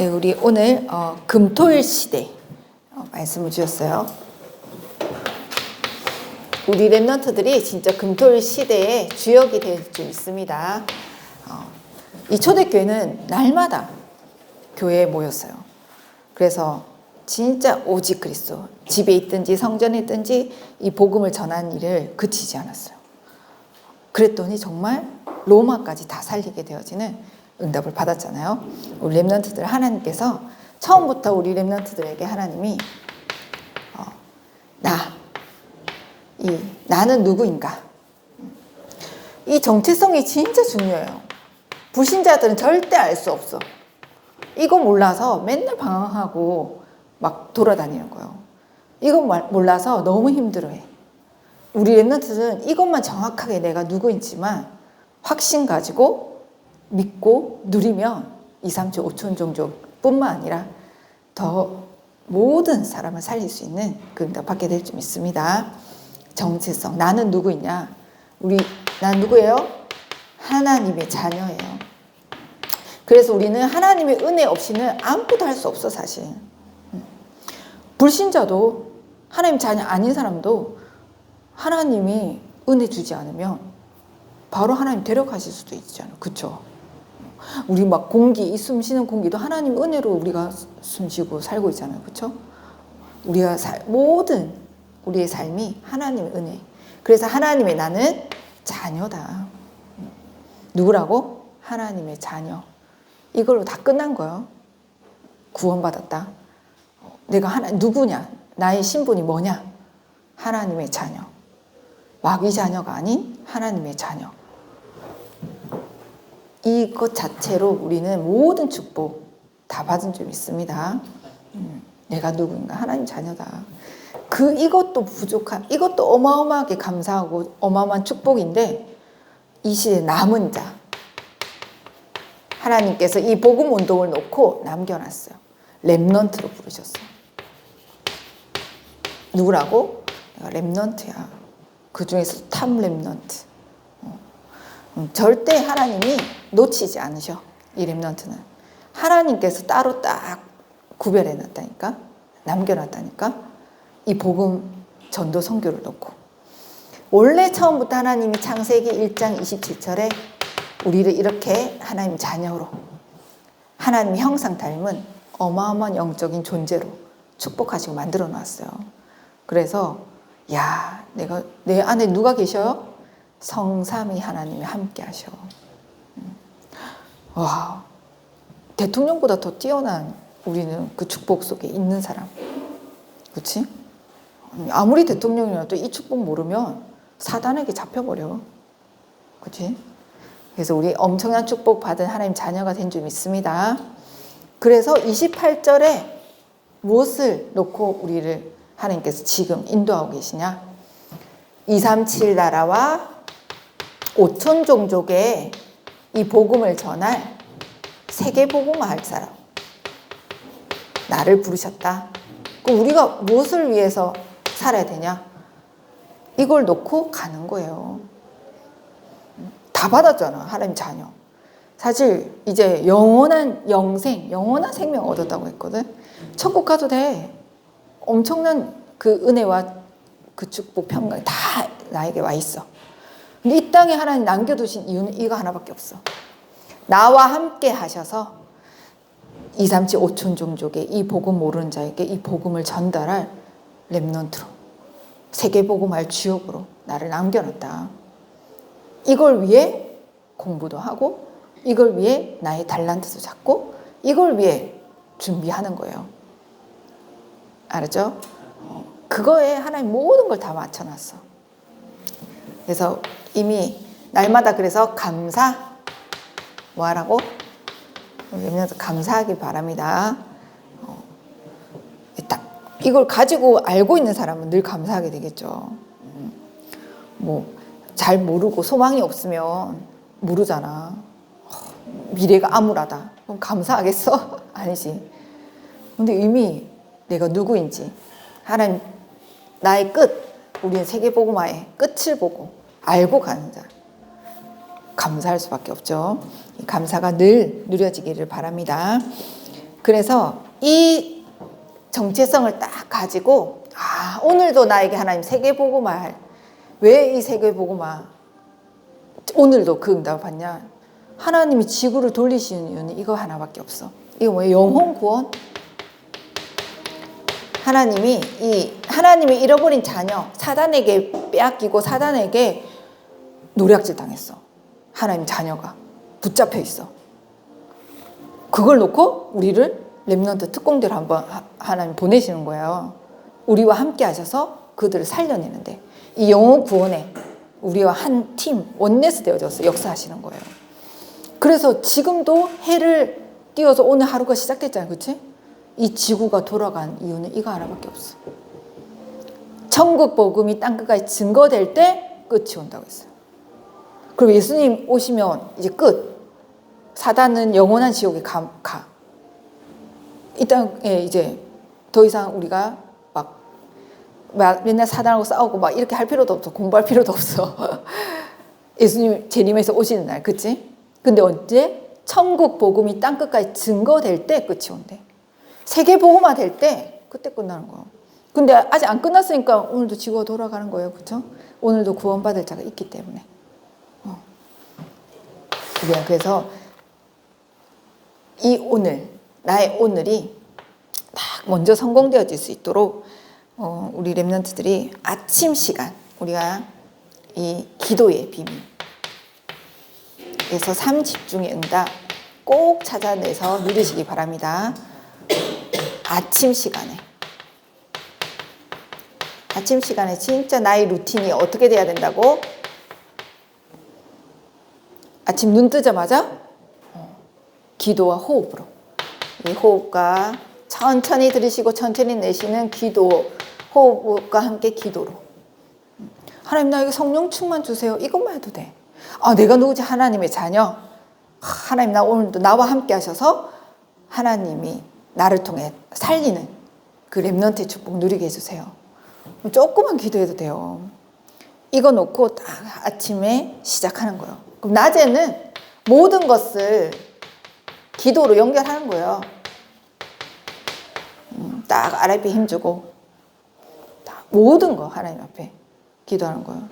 네, 우리 오늘 어, 금토일 시대 어, 말씀을 주셨어요. 우리 랩런트들이 진짜 금토일 시대의 주역이 될줄 믿습니다. 어, 이 초대교회는 날마다 교회에 모였어요. 그래서 진짜 오직 그리스도 집에 있든지 성전에 있든지 이 복음을 전하는 일을 그치지 않았어요. 그랬더니 정말 로마까지 다 살리게 되어지는 응답을 받았잖아요. 우리 렘넌트들 하나님께서 처음부터 우리 렘넌트들에게 하나님이 어, 나, 이 나는 누구인가? 이 정체성이 진짜 중요해요. 불신자들은 절대 알 수 없어. 이거 몰라서 맨날 방황하고 막 돌아다니는 거예요. 이거 몰라서 너무 힘들어해. 우리 랩런트는 이것만 정확하게 내가 누구인지만 확신 가지고 믿고 누리면 2, 3초, 5천 종족뿐만 아니라 더 모든 사람을 살릴 수 있는 그 응답 받게 될 줄 믿습니다. 정체성. 나는 누구이냐? 우리, 난 누구예요? 하나님의 자녀예요. 그래서 우리는 하나님의 은혜 없이는 아무것도 할 수 없어, 사실. 불신자도 하나님 자녀 아닌 사람도 하나님이 은혜 주지 않으면 바로 하나님 데려가실 수도 있잖아요. 그쵸? 우리 막 공기, 이숨 쉬는 공기도 하나님 은혜로 우리가 숨 쉬고 살고 있잖아요. 그쵸? 우리가 살, 모든 우리의 삶이 하나님의 은혜. 그래서 하나님의 나는 자녀다. 누구라고? 하나님의 자녀. 이걸로 다 끝난 거예요. 구원받았다. 내가 하나, 누구냐? 나의 신분이 뭐냐? 하나님의 자녀. 마귀 자녀가 아닌 하나님의 자녀. 이것 자체로 우리는 모든 축복 다 받은 줄 믿습니다. 음, 내가 누구인가? 하나님 자녀다. 그 이것도 부족한, 이것도 어마어마하게 감사하고 어마어마한 축복인데 이 시대 남은 자. 하나님께서 이 복음 운동을 놓고 남겨놨어요. 랩넌트로 부르셨어요. 누구라고? 내가 랩넌트야. 그 중에서 탑 랩넌트. 음, 절대 하나님이 놓치지 않으셔. 이 랩넌트는. 하나님께서 따로 딱 구별해 놨다니까. 남겨 놨다니까. 이 복음 전도 선교를 놓고. 원래 처음부터 하나님이 창세기 1장 27절에 우리를 이렇게 하나님 자녀로 하나님 형상 닮은 어마어마한 영적인 존재로 축복하시고 만들어 놨어요. 그래서 야, 내가 내 안에 누가 계셔요? 성삼이 하나님이 함께 하셔. 음. 와, 대통령보다 더 뛰어난 우리는 그 축복 속에 있는 사람. 그렇지? 아무리 대통령이라도 이 축복 모르면 사단에게 잡혀버려. 그렇지? 그래서 우리 엄청난 축복 받은 하나님 자녀가 된 줄 믿습니다. 그래서 28절에 무엇을 놓고 우리를 하나님께서 지금 인도하고 계시냐? 237 나라와 5천 종족에 이 복음을 전할 세계 복음을 할 사람. 나를 부르셨다. 그럼 우리가 무엇을 위해서 살아야 되냐? 이걸 놓고 가는 거예요. 다 받았잖아. 하나님 자녀. 사실 이제 영원한 영생, 영원한 생명 얻었다고 했거든. 천국 가도 돼. 엄청난 그 은혜와 그 축복, 평강이 다 나에게 와 있어. 이 땅에 하나님 남겨두신 이유는 이거 하나밖에 없어. 나와 함께 하셔서 2, 3, 7, 5천 종족의 이 복음 모르는 자에게 이 복음을 전달할 랩넌트로 세계 복음할 주역으로 나를 남겨놨다. 이걸 위해 공부도 하고 이걸 위해 나의 달란트도 잡고 이걸 위해 준비하는 거예요. 알았죠? 그거에 하나님 모든 걸 다 맞춰놨어. 그래서 이미 날마다 그래서 감사 뭐 하라고? 여러분 감사하길 바랍니다. 어, 딱 이걸 가지고 알고 있는 사람은 늘 감사하게 되겠죠. 음, 뭐잘 모르고 소망이 없으면 모르잖아. 미래가 암울하다. 그럼 감사하겠어? 아니지. 근데 이미 내가 누구인지 하나님 나의 끝 우리는 세계복음화의 끝을 보고 알고 가는 자. 감사할 수밖에 없죠. 감사가 늘 누려지기를 바랍니다. 그래서 이 정체성을 딱 가지고 아 오늘도 나에게 하나님 세계 보고말 왜 이 세계 보고말 오늘도 그 응답을 받냐? 하나님이 지구를 돌리시는 이유는 이거 하나밖에 없어. 이거 뭐예요? 영혼 구원? 하나님이 이 하나님이 잃어버린 자녀 사단에게 빼앗기고 사단에게 노략질 당했어 하나님 자녀가 붙잡혀 있어 그걸 놓고 우리를 렘넌트 특공대로 한번 하- 하나님 보내시는 거예요. 우리와 함께 하셔서 그들을 살려내는데 이 영혼 구원에 우리와 한 팀 원네스 되어져서 역사하시는 거예요. 그래서 지금도 해를 띄워서 오늘 하루가 시작됐잖아요. 그렇지? 이 지구가 돌아간 이유는 이거 하나밖에 없어. 천국 복음이 땅 끝까지 증거될 때 끝이 온다고 했어요. 그리고 예수님 오시면 이제 끝. 사단은 영원한 지옥에 가. 가. 이 땅에 이제 더 이상 우리가 막, 막 맨날 사단하고 싸우고 막 이렇게 할 필요도 없어. 공부할 필요도 없어. 예수님 재림에서 오시는 날, 그치? 근데 언제? 천국 복음이 땅 끝까지 증거될 때 끝이 온대. 세계 복음화 될 때 그때 끝나는 거야. 근데 아직 안 끝났으니까 오늘도 지구가 돌아가는 거예요. 그쵸? 오늘도 구원받을 자가 있기 때문에. 어. 우리가 그래서 이 오늘, 나의 오늘이 딱 먼저 성공되어질 수 있도록 어, 우리 랩런트들이 아침 시간 우리가 이 기도의 비밀 그래서 삶 집중의 응답 꼭 찾아내서 누리시기 바랍니다. 아침 시간에 아침 시간에 진짜 나의 루틴이 어떻게 돼야 된다고? 아침 눈 뜨자마자 어, 기도와 호흡으로. 이 호흡과 천천히 들으시고 천천히 내쉬는 기도 호흡과 함께 기도로. 하나님 나에게 성령 충만 주세요. 이것만 해도 돼. 아, 내가 누구지? 하나님의 자녀. 아, 하나님 나 오늘도 나와 함께 하셔서 하나님이 나를 통해 살리는 그 랩넌트의 축복 누리게 해주세요. 조금만 기도해도 돼요. 이거 놓고 딱 아침에 시작하는 거예요 그럼 낮에는 모든 것을 기도로 연결하는 거예요 음, 딱 아랫배 힘주고 딱 모든 거 하나님 앞에 기도하는 거예요.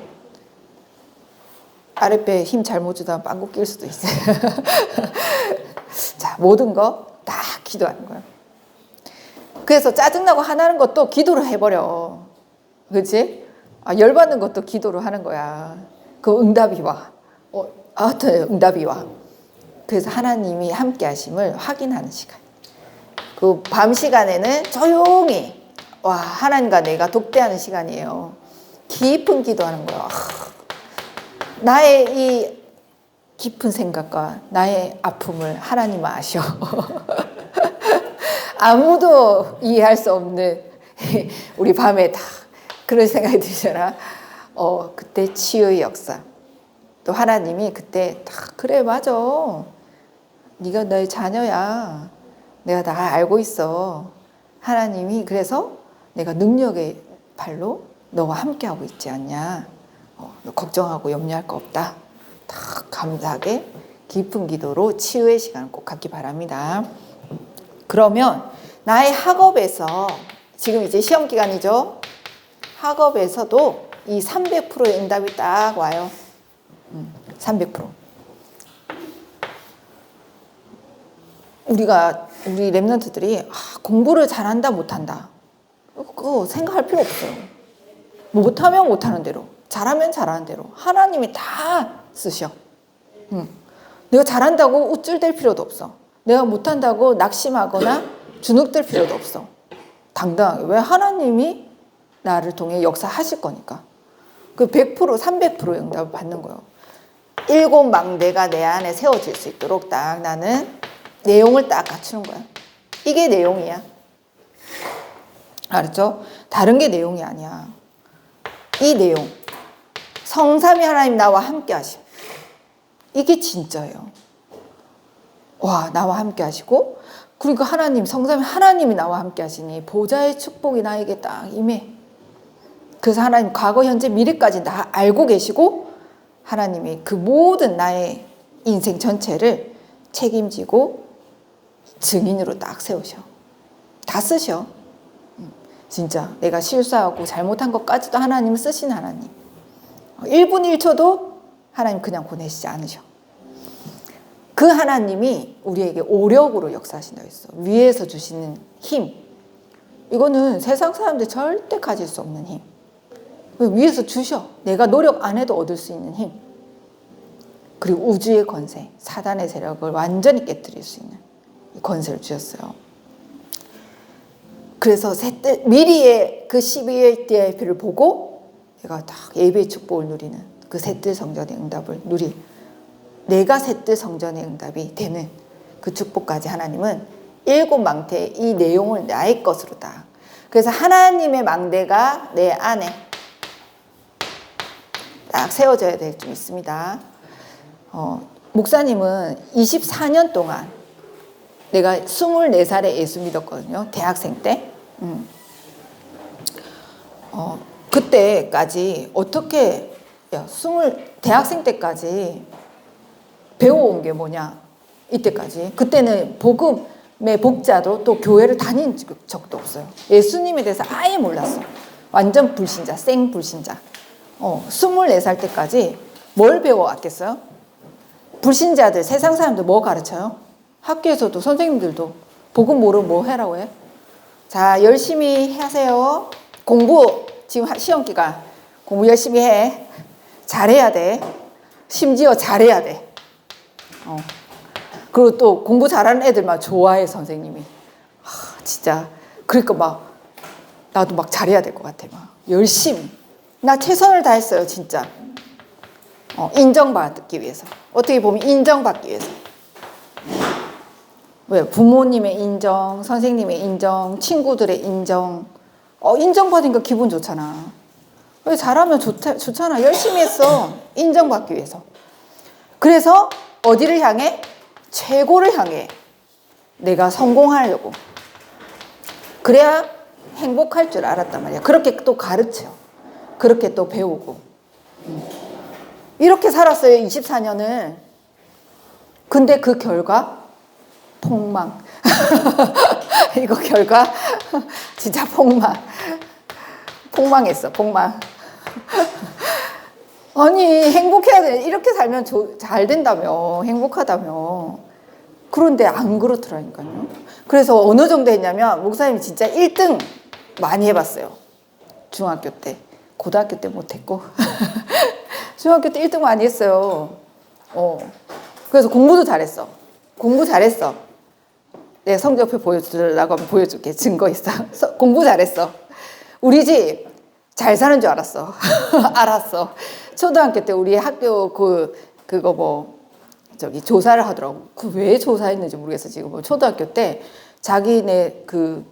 아랫배 힘 잘못 주다 빵꾸 낄 수도 있어요. 자 모든 거 다 기도하는 거예요. 그래서 짜증나고 화나는 것도 기도로 해버려. 그렇지? 아, 열받는 것도 기도로 하는 거야. 그 응답이 와. 어, 아, 응답이 와. 그래서 하나님이 함께 하심을 확인하는 시간. 그 밤 시간에는 조용히 와 하나님과 내가 독대하는 시간이에요. 깊은 기도하는 거야. 아, 나의 이 깊은 생각과 나의 아픔을 하나님은 아셔. 아무도 이해할 수 없는 우리 밤에 다 그런 생각이 들잖아. 어 그때 치유의 역사. 또 하나님이 그때 다 그래 맞아. 네가 너의 자녀야. 내가 다 알고 있어. 하나님이 그래서 내가 능력의 발로 너와 함께하고 있지 않냐. 어, 너 걱정하고 염려할 거 없다. 다 감사하게 깊은 기도로 치유의 시간을 꼭 갖기 바랍니다. 그러면 나의 학업에서 지금 이제 시험 기간이죠. 학업에서도 이 300%의 응답이 딱 와요. 음, 300%. 우리가 우리 랩런트들이 아, 공부를 잘한다 못한다 그거 생각할 필요 없어요. 뭐 못하면 못하는 대로 잘하면 잘하는 대로 하나님이 다 쓰셔. 응. 내가 잘한다고 우쭐댈 필요도 없어. 내가 못한다고 낙심하거나 주눅들 필요도 없어. 당당하게 왜 하나님이 나를 통해 역사하실 거니까 그 100% 300% 응답을 받는 거예요. 일곱 망대가 내 안에 세워질 수 있도록 딱 나는 내용을 딱 갖추는 거야. 이게 내용이야. 알았죠? 다른 게 내용이 아니야. 이 내용. 성삼위 하나님 나와 함께 하심. 이게 진짜예요. 와, 나와 함께 하시고, 그리고 하나님, 성삼위 하나님이 나와 함께 하시니, 보좌의 축복이 나에게 딱 임해. 그래서 하나님, 과거, 현재, 미래까지 다 알고 계시고, 하나님이 그 모든 나의 인생 전체를 책임지고 증인으로 딱 세우셔. 다 쓰셔. 음, 진짜 내가 실수하고 잘못한 것까지도 하나님 쓰신 하나님. 1분 1초도 하나님 그냥 보내시지 않으셔. 그 하나님이 우리에게 오력으로 역사하신다 했어. 위에서 주시는 힘. 이거는 세상 사람들 절대 가질 수 없는 힘. 위에서 주셔. 내가 노력 안 해도 얻을 수 있는 힘. 그리고 우주의 권세, 사단의 세력을 완전히 깨뜨릴 수 있는 이 권세를 주셨어요. 그래서 미리의 그 12일 때의 표를 보고 내가 딱 예배의 축복을 누리는 그 셋째 성전의 응답을 누리 내가 셋째 성전의 응답이 되는 그 축복까지 하나님은 일곱 망태의 이 내용을 나의 것으로 다. 그래서 하나님의 망대가 내 안에 딱 세워져야 될 좀 있습니다. 어, 목사님은 24년 동안 내가 24살에 예수 믿었거든요. 대학생 때. 음. 어, 그때까지 어떻게 야, 20 대학생 때까지 배워온 게 뭐냐? 이때까지. 그때는 복음의 복자도 또 교회를 다닌 적도 없어요. 예수님에 대해서 아예 몰랐어. 완전 불신자, 생 불신자. 어, 24살 때까지 뭘 배워왔겠어요? 불신자들, 세상 사람들 뭐 가르쳐요? 학교에서도 선생님들도 복음 모르면 뭐 해라고 해? 자, 열심히 하세요. 공부, 지금 시험 기간. 공부 열심히 해. 잘해야 돼. 심지어 잘해야 돼. 어. 그리고 또 공부 잘하는 애들만 좋아해, 선생님이. 하, 진짜. 그러니까 막, 나도 막 잘해야 될 것 같아. 막. 열심히. 나 최선을 다했어요, 진짜. 어, 인정받기 위해서. 어떻게 보면 인정받기 위해서. 왜? 부모님의 인정, 선생님의 인정, 친구들의 인정. 어, 인정받으니까 기분 좋잖아. 왜 잘하면 좋다, 좋잖아. 열심히 했어. 인정받기 위해서. 그래서 어디를 향해? 최고를 향해. 내가 성공하려고. 그래야 행복할 줄 알았단 말이야. 그렇게 또 가르쳐. 그렇게 또 배우고. 이렇게 살았어요, 24년을. 근데 그 결과, 폭망. 이거 결과, 진짜 폭망. 폭망했어, 폭망. 아니, 행복해야 돼. 이렇게 살면 조, 잘 된다며. 행복하다며. 그런데 안 그렇더라니까요. 그래서 어느 정도 했냐면, 목사님이 진짜 1등 많이 해봤어요. 중학교 때. 고등학교 때 못했고. 중학교 때 1등 많이 했어요. 어. 그래서 공부도 잘했어. 공부 잘했어. 내 성적표 보여주려고 하면 보여줄게. 증거 있어. 공부 잘했어. 우리 집 잘 사는 줄 알았어. 알았어. 초등학교 때 우리 학교 그, 그거 뭐, 저기 조사를 하더라고. 그 왜 조사했는지 모르겠어. 지금 뭐 초등학교 때 자기네 그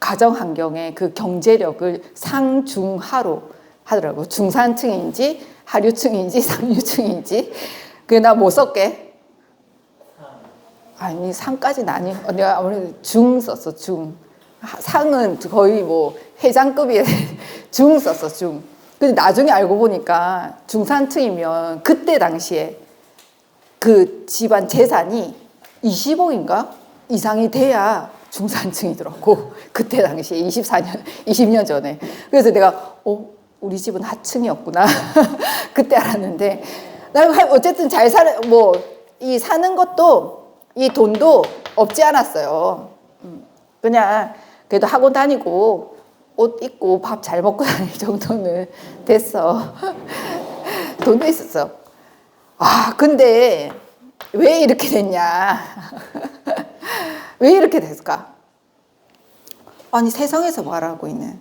가정 환경의 그 경제력을 상중하로 하더라고. 중산층인지 하류층인지 상류층인지. 그게 나못 썼게. 아니 상까지는 아니. 내가 아무래도 중 썼어 중. 상은 거의 뭐 회장급이 중 썼어 중. 근데 나중에 알고 보니까 중산층이면 그때 당시에 그 집안 재산이 20억인가 이상이 돼야 중산층이더라고. 그때 당시에 24년, 20년 전에. 그래서 내가, 어, 우리 집은 하층이었구나. 그때 알았는데. 나 어쨌든 잘 살, 뭐, 이 사는 것도, 이 돈도 없지 않았어요. 음, 그냥, 그래도 학원 다니고, 옷 입고 밥 잘 먹고 다닐 정도는 됐어. 돈도 있었어. 아, 근데 왜 이렇게 됐냐? 왜 이렇게 됐을까? 아니, 세상에서 말하고 있는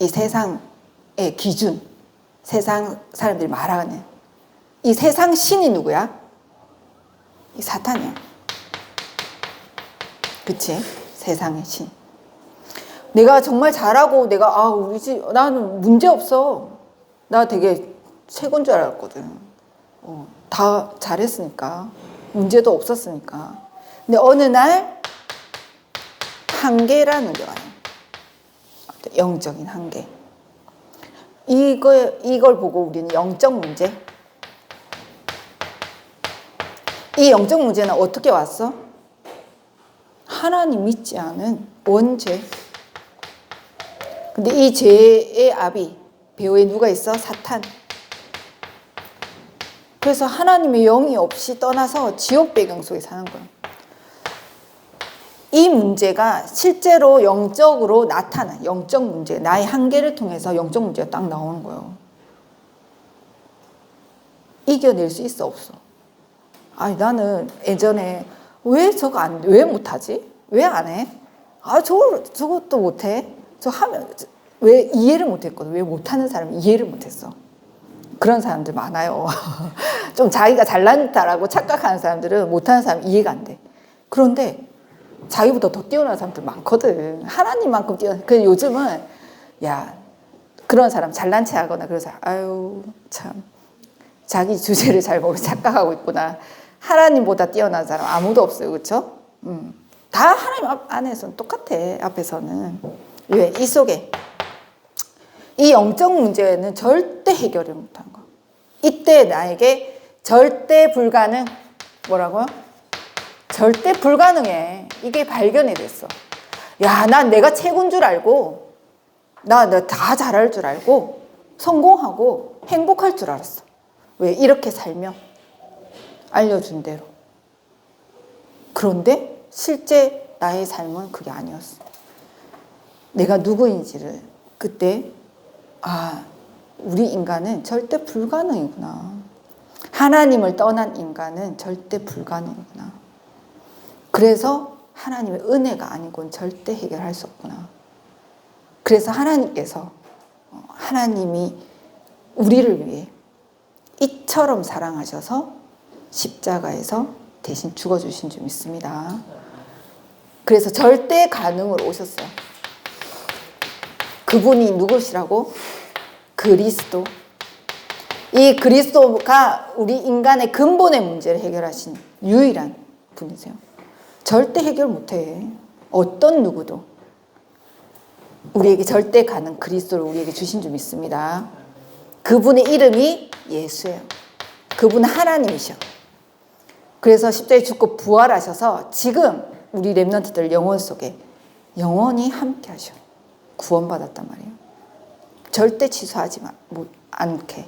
이 세상의 기준, 세상 사람들이 말하는 이 세상 신이 누구야? 이 사탄이야. 그치? 세상의 신. 내가 정말 잘하고 내가, 아, 우리 집, 나는 문제 없어. 나 되게 최고인 줄 알았거든. 어, 다 잘했으니까. 문제도 없었으니까. 근데 어느 날 한계라는 게 와요. 영적인 한계. 이걸, 이걸 보고 우리는 영적 문제. 이 영적 문제는 어떻게 왔어? 하나님 믿지 않은 원죄. 근데 이 죄의 압이 배후에 누가 있어? 사탄. 그래서 하나님의 영이 없이 떠나서 지옥 배경 속에 사는 거예요. 이 문제가 실제로 영적으로 나타나, 영적 문제, 나의 한계를 통해서 영적 문제가 딱 나오는 거예요. 이겨낼 수 있어, 없어? 아니, 나는 예전에 왜 저거 안, 왜 못하지? 왜 안 해? 아, 저, 저것도 못해? 저 하면, 왜 이해를 못했거든? 왜 못하는 사람이 이해를 못했어? 그런 사람들 많아요. 좀 자기가 잘난 다라고 착각하는 사람들은 못하는 사람 이해가 안 돼. 그런데 자기보다 더 뛰어난 사람들 많거든. 하나님만큼 뛰어난. 그 요즘은 야 그런 사람 잘난 체하거나 그래서 아유 참 자기 주제를 잘 모르고 착각하고 있구나. 하나님보다 뛰어난 사람 아무도 없어요, 그렇죠? 음. 다 하나님 앞- 안에서는 똑같아. 앞에서는 왜 이 속에 이 영적 문제는 절대 해결을 못한 거. 이때 나에게 절대 불가능 뭐라고요? 절대 불가능해. 이게 발견이 됐어. 야, 난 내가 최고인 줄 알고, 나, 다 잘할 줄 알고, 성공하고, 행복할 줄 알았어. 왜? 이렇게 살면. 알려준 대로. 그런데 실제 나의 삶은 그게 아니었어. 내가 누구인지를 그때, 아, 우리 인간은 절대 불가능이구나. 하나님을 떠난 인간은 절대 불가능이구나. 그래서 하나님의 은혜가 아니고는 절대 해결할 수 없구나. 그래서 하나님께서 어, 하나님이 우리를 위해 이처럼 사랑하셔서 십자가에서 대신 죽어주신 줄 믿습니다. 그래서 절대 가능으로 오셨어요. 그분이 누구시라고? 그리스도. 이 그리스도가 우리 인간의 근본의 문제를 해결하신 유일한 분이세요. 절대 해결 못해. 어떤 누구도. 우리에게 절대 가능 그리스도를 우리에게 주신 줄 믿습니다. 그분의 이름이 예수예요. 그분은 하나님이셔. 그래서 십자에 죽고 부활하셔서 지금 우리 랩런트들 영혼 속에 영원히 함께 하셔. 구원받았단 말이에요. 절대 취소하지 마, 못, 않게.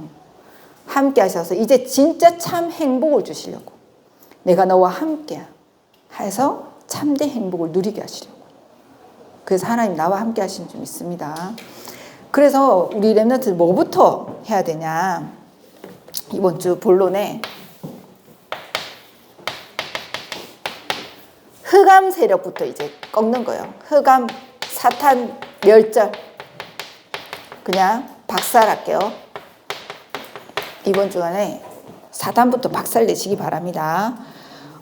응. 함께 하셔서 이제 진짜 참 행복을 주시려고. 내가 너와 함께야. 해서 참된 행복을 누리게 하시려고. 그래서 하나님 나와 함께 하신 줄 믿습니다. 그래서 우리 랩런트 뭐부터 해야 되냐. 이번 주 본론에 흑암 세력부터 이제 꺾는 거예요. 흑암, 사탄, 멸절. 그냥 박살할게요. 이번 주간에 사탄부터 박살 내시기 바랍니다.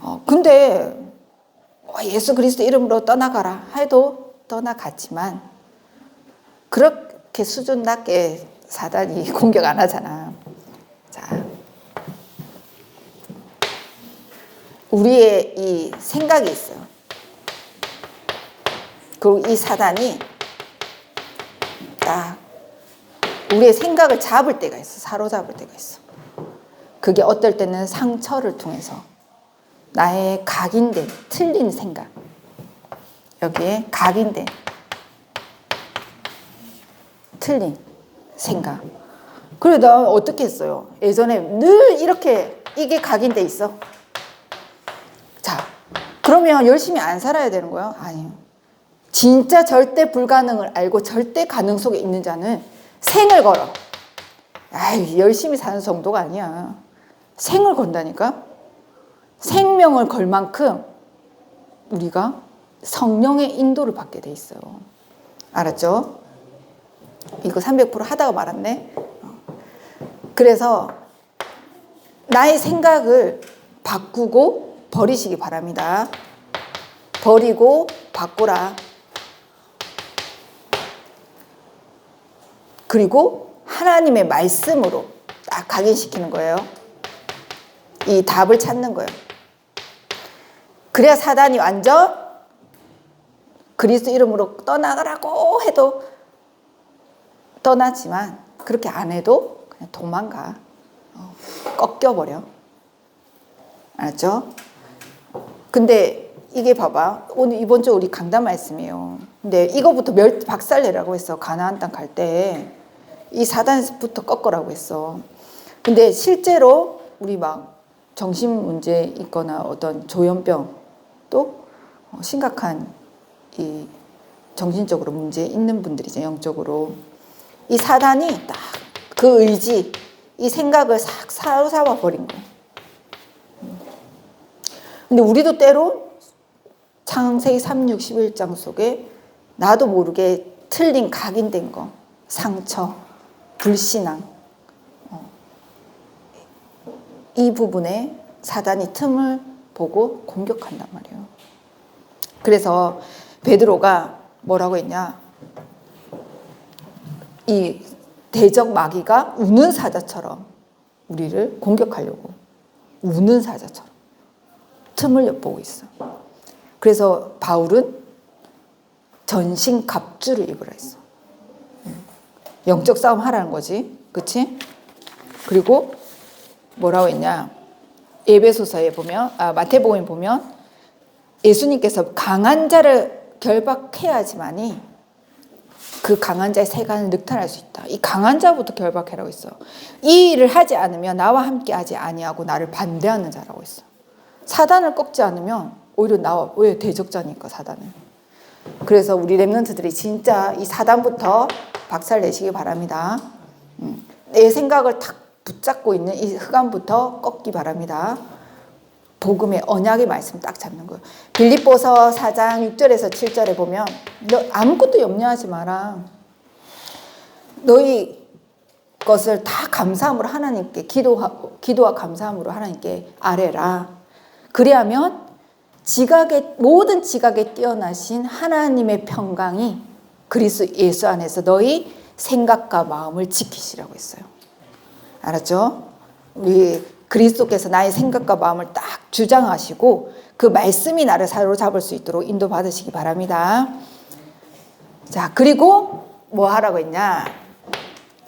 어, 근데 어, 예수 그리스도 이름으로 떠나가라 해도 떠나갔지만 그렇게 수준 낮게 사단이 공격 안 하잖아. 자, 우리의 이 생각이 있어요. 그리고 이 사단이 딱 우리의 생각을 잡을 때가 있어. 사로잡을 때가 있어. 그게 어떨 때는 상처를 통해서 나의 각인된 틀린 생각. 여기에 각인된 틀린 생각. 그래 나 어떻게 했어요? 예전에 늘 이렇게 이게 각인돼 있어. 자 그러면 열심히 안 살아야 되는 거예요 아니요. 진짜 절대 불가능을 알고 절대 가능 속에 있는 자는 생을 걸어. 아이 열심히 사는 정도가 아니야. 생을 건다니까 생명을 걸 만큼 우리가 성령의 인도를 받게 돼 있어요. 알았죠? 이거 300% 하다가 말았네. 어. 그래서 나의 생각을 바꾸고 버리시기 바랍니다. 버리고 바꾸라. 그리고 하나님의 말씀으로 딱 각인시키는 거예요. 이 답을 찾는 거예요. 그래야 사단이 완전 그리스도 이름으로 떠나가라고 해도 떠나지만 그렇게 안 해도 그냥 도망가. 어, 꺾여버려. 알았죠? 근데 이게 봐봐. 오늘 이번 주 우리 강단 말씀이에요. 근데 이거부터 멸 박살내라고 했어. 가나안 땅 갈 때. 이 사단부터 꺾으라고 했어. 근데 실제로 우리 막 정신 문제 있거나 어떤 조현병 또 어, 심각한 이 정신적으로 문제 있는 분들이죠. 영적으로. 이 사단이 딱 그 의지, 이 생각을 싹 사로잡아 버린 거예요. 근데 우리도 때로 창세기 3, 6, 11장 속에 나도 모르게 틀린 각인된 거, 상처, 불신앙, 어. 이 부분에 사단이 틈을 보고 공격한단 말이에요. 그래서 베드로가 뭐라고 했냐? 이 대적 마귀가 우는 사자처럼 우리를 공격하려고 우는 사자처럼 틈을 엿보고 있어. 그래서 바울은 전신 갑주를 입으라 했어. 영적 싸움 하라는 거지. 그치? 그리고 뭐라고 했냐. 예배소서에 보면, 아, 마태복음에 보면 예수님께서 강한 자를 결박해야지만이 그 강한 자의 세간을 늑탈할 수 있다. 이 강한 자부터 결박해라고 있어. 이 일을 하지 않으면 나와 함께 하지 아니하고 나를 반대하는 자라고 있어. 사단을 꺾지 않으면 오히려 나와 왜 대적자니까 사단은. 그래서 우리 랩런트들이 진짜 이 사단부터 박살 내시기 바랍니다. 음, 내 생각을 탁 붙잡고 있는 이 흑암부터 꺾기 바랍니다. 복음의 언약의 말씀 딱 잡는 거예요. 빌립보서 4장 6절에서 7절에 보면 너 아무것도 염려하지 마라. 너희 것을 다 감사함으로 하나님께 기도하, 기도와 감사함으로 하나님께 아뢰라. 그리하면 지각의 모든 지각에 뛰어나신 하나님의 평강이 그리스도 예수 안에서 너희 생각과 마음을 지키시라고 했어요. 알았죠? 우리 그리스도께서 나의 생각과 마음을 딱 주장하시고 그 말씀이 나를 사로잡을 수 있도록 인도받으시기 바랍니다. 자, 그리고 뭐 하라고 했냐?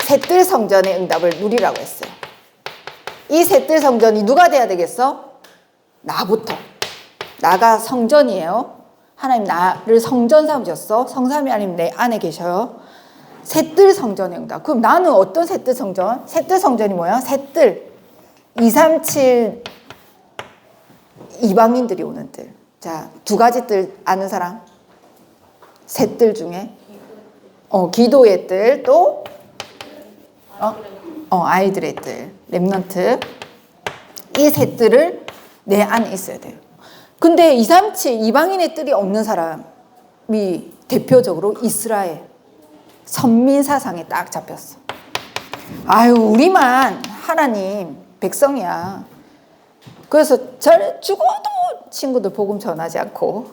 셋들 성전의 응답을 누리라고 했어요. 이 셋들 성전이 누가 돼야 되겠어? 나부터. 나가 성전이에요. 하나님 나를 성전 삼으셨어. 성삼이 하나님 내 안에 계셔요. 셋들 응답. 그럼 나는 어떤 셋들 성전? 셋들 성전이 뭐야? 셋들. 237 이방인들이 오는 뜰. 자, 두 가지 뜰 아는 사람? 셋들 중에 어, 기도의 뜰, 또 어, 어 아이들의 뜰, 랩넌트. 이 셋들을 내 안에 있어야 돼요. 근데 237 이방인의 뜰이 없는 사람이 대표적으로 이스라엘 선민 사상에 딱 잡혔어. 아유, 우리만 하나님 백성이야. 그래서 절 죽어도 친구들 복음 전하지 않고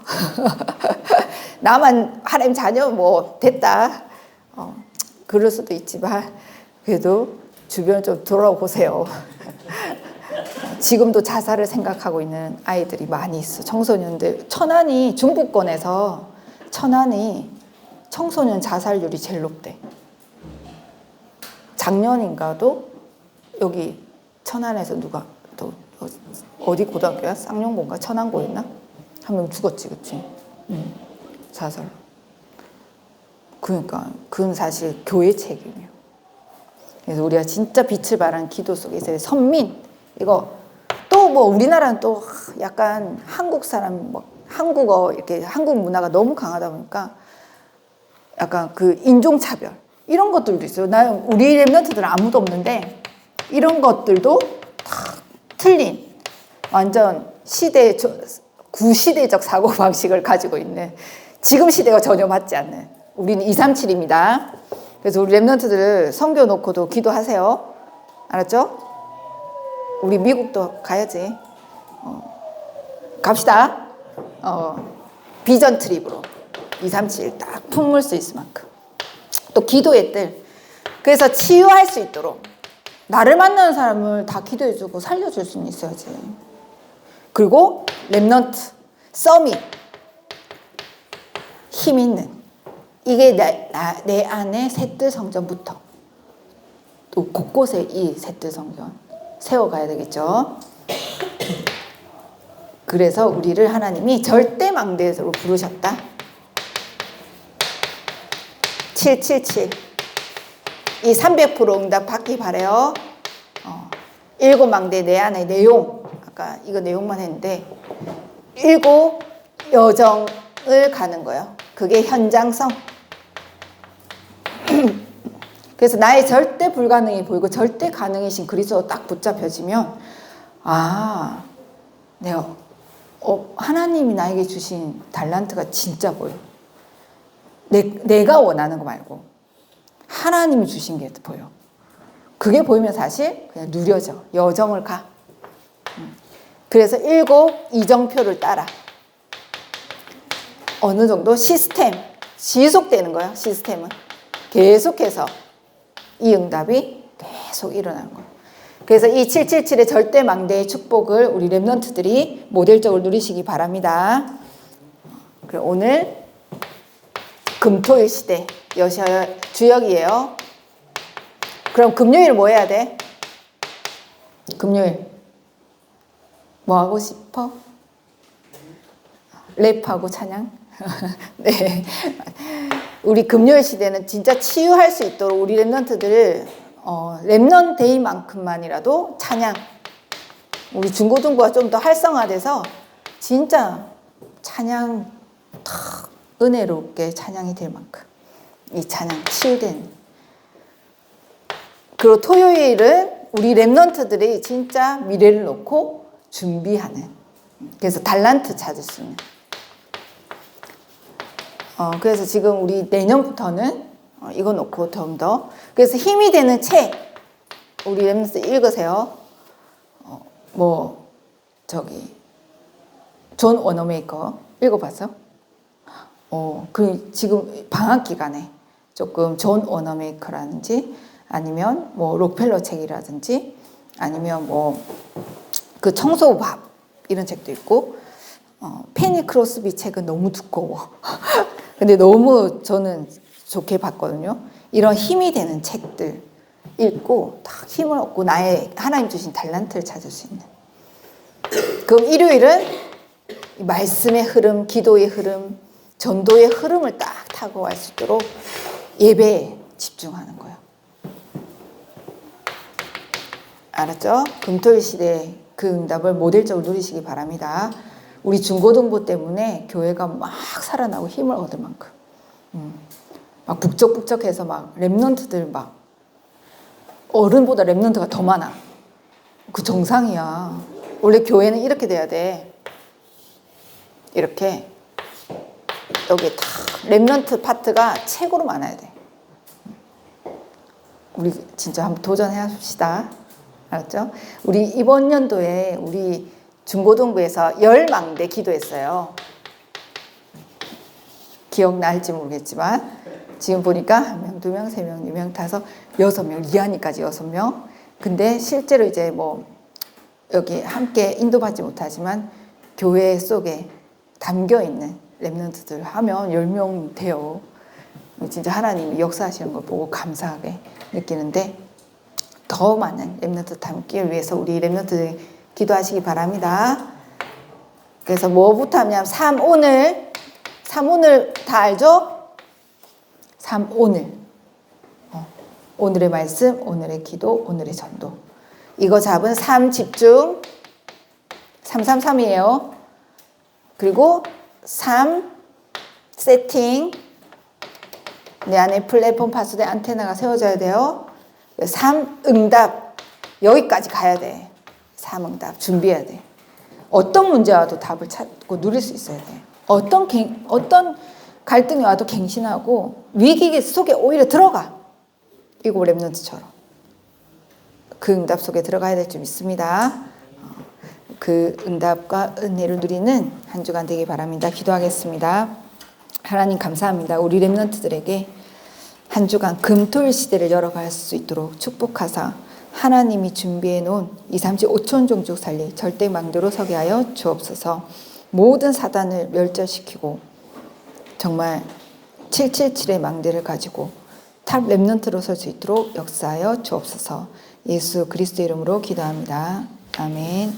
나만 하나님 자녀 뭐 됐다. 어, 그럴 수도 있지만 그래도 주변 좀 돌아보세요. 지금도 자살을 생각하고 있는 아이들이 많이 있어. 청소년들 천안이 중부권에서 천안이 청소년 자살률이 제일 높대. 작년인가도 여기 천안에서 누가 또 어디 고등학교야? 쌍용고인가 천안고였나? 한 명 죽었지, 그치? 응. 자살. 그러니까 그건 사실 교회 책임이에요. 그래서 우리가 진짜 빛을 발한 기도 속에서 선민 이거 또 뭐 우리나라는 또 약간 한국 사람 뭐 한국어 이렇게 한국 문화가 너무 강하다 보니까 약간 그 인종 차별 이런 것들도 있어요. 나는 우리 랩런트들은 아무도 없는데 이런 것들도 다 틀린 완전 시대 구시대적 사고 방식을 가지고 있는 지금 시대가 전혀 맞지 않는 우리는 237입니다. 그래서 우리 랩런트들 성교 놓고도 기도하세요. 알았죠? 우리 미국도 가야지. 어, 갑시다. 어, 비전 트립으로 237 딱 품을 수 있을 만큼. 또 기도의 뜰. 그래서 치유할 수 있도록 나를 만나는 사람을 다 기도해주고 살려줄 수는 있어야지. 그리고 랩넌트, 서밋, 힘 있는 이게 내, 나, 내 안에 셋들 성전부터 또 곳곳에 이 셋들 성전 세워가야 되겠죠. 그래서 우리를 하나님이 절대 망대로 부르셨다. 777. 이 300% 응답 받기 바래요. 어, 일곱 망대 내 안의 내용. 아까 이거 내용만 했는데 일곱 여정을 가는 거예요. 그게 현장성. 그래서 나의 절대 불가능이 보이고 절대 가능이신 그리스도 딱 붙잡혀지면 아 내가 어, 하나님이 나에게 주신 달란트가 진짜 보여. 내, 내가 원하는 거 말고 하나님이 주신 게 보여. 그게 보이면 사실 그냥 누려져. 여정을 가. 음. 그래서 일곱 이정표를 따라. 어느 정도 시스템, 지속되는 거야, 시스템은. 계속해서 이 응답이 계속 일어나는 거예요. 그래서 이 777의 절대 망대의 축복을 우리 랩런트들이 모델적으로 누리시기 바랍니다. 그리고 오늘 금토일 시대 여셔 주역이에요. 그럼 금요일 뭐 해야 돼? 금요일 뭐 하고 싶어? 랩하고 찬양? 네. 우리 금요일 시대는 진짜 치유할 수 있도록 우리 랩런트들을 어, 랩넌 데이만큼만이라도 찬양. 우리 중고등부가 좀 더 활성화돼서 진짜 찬양 탁 은혜롭게 찬양이 될 만큼 이 찬양 치유된. 그리고 토요일은 우리 랩런트들이 진짜 미래를 놓고 준비하는. 그래서 달란트 찾을 수 있는. 어, 그래서 지금 우리 내년부터는 어, 이거 놓고 좀 더. 그래서 힘이 되는 책, 우리 렘스 읽으세요. 어, 뭐, 저기, 존 워너메이커 읽어봤어? 어, 그 지금 방학 기간에 조금 존 워너메이커라든지 아니면 뭐 록펠러 책이라든지 아니면 뭐 그 청소밥 이런 책도 있고 어, 페니 크로스비 책은 너무 두꺼워. 근데 너무 저는 좋게 봤거든요. 이런 힘이 되는 책들 읽고 딱 힘을 얻고 나의 하나님 주신 달란트를 찾을 수 있는. 그럼 일요일은 이 말씀의 흐름, 기도의 흐름, 전도의 흐름을 딱 타고 갈 수 있도록 예배에 집중하는 거예요. 알았죠? 금토일 시대 그 응답을 모델적으로 누리시기 바랍니다. 우리 중고등부 때문에 교회가 막 살아나고 힘을 얻을 만큼. 음. 막 북적북적해서 막 랩런트들 막 어른보다 랩런트가 더 많아. 그 정상이야. 원래 교회는 이렇게 돼야 돼. 이렇게 여기 다 랩런트 파트가 최고로 많아야 돼. 우리 진짜 한번 도전해 합시다. 알았죠? 우리 이번 연도에 우리 중고등부에서 열망대 기도했어요. 기억날지 모르겠지만 지금 보니까 한 명, 두 명, 세 명, 네 명, 다섯, 여섯 명, 리안이까지 여섯 명. 근데 실제로 이제 뭐 여기 함께 인도받지 못하지만 교회 속에 담겨 있는 랩런트들 하면 열명 돼요. 진짜 하나님이 역사하시는 걸 보고 감사하게 느끼는데 더 많은 랩런트 담기 위해서 우리 랩런트 기도하시기 바랍니다. 그래서 뭐부터 하냐면 3 오늘 3 오늘 다 알죠? 3 오늘 어, 오늘의 말씀, 오늘의 기도, 오늘의 전도 이거 잡은 3 집중 333이에요. 그리고 3 세팅 내 안에 플랫폼 파수대 안테나가 세워져야 돼요. 3 응답 여기까지 가야 돼. 3 응답 준비해야 돼. 어떤 문제 와도 답을 찾고 누릴 수 있어야 돼. 어떤 갱, 어떤 갈등이 와도 갱신하고 위기 속에 오히려 들어가. 이거 랩런트처럼. 그 응답 속에 들어가야 될 줄 믿습니다. 어, 그 응답과 은혜를 누리는 한 주간 되길 바랍니다. 기도하겠습니다. 하나님 감사합니다. 우리 랩런트들에게 한 주간 금토일 시대를 열어갈 수 있도록 축복하사 하나님이 준비해 놓은 2, 3, 5천 종족 살리 절대 망대로 서게 하여 주옵소서 모든 사단을 멸절시키고 정말 777의 망대를 가지고 탑 랩런트로 설 수 있도록 역사하여 주옵소서 예수 그리스도 이름으로 기도합니다. 아멘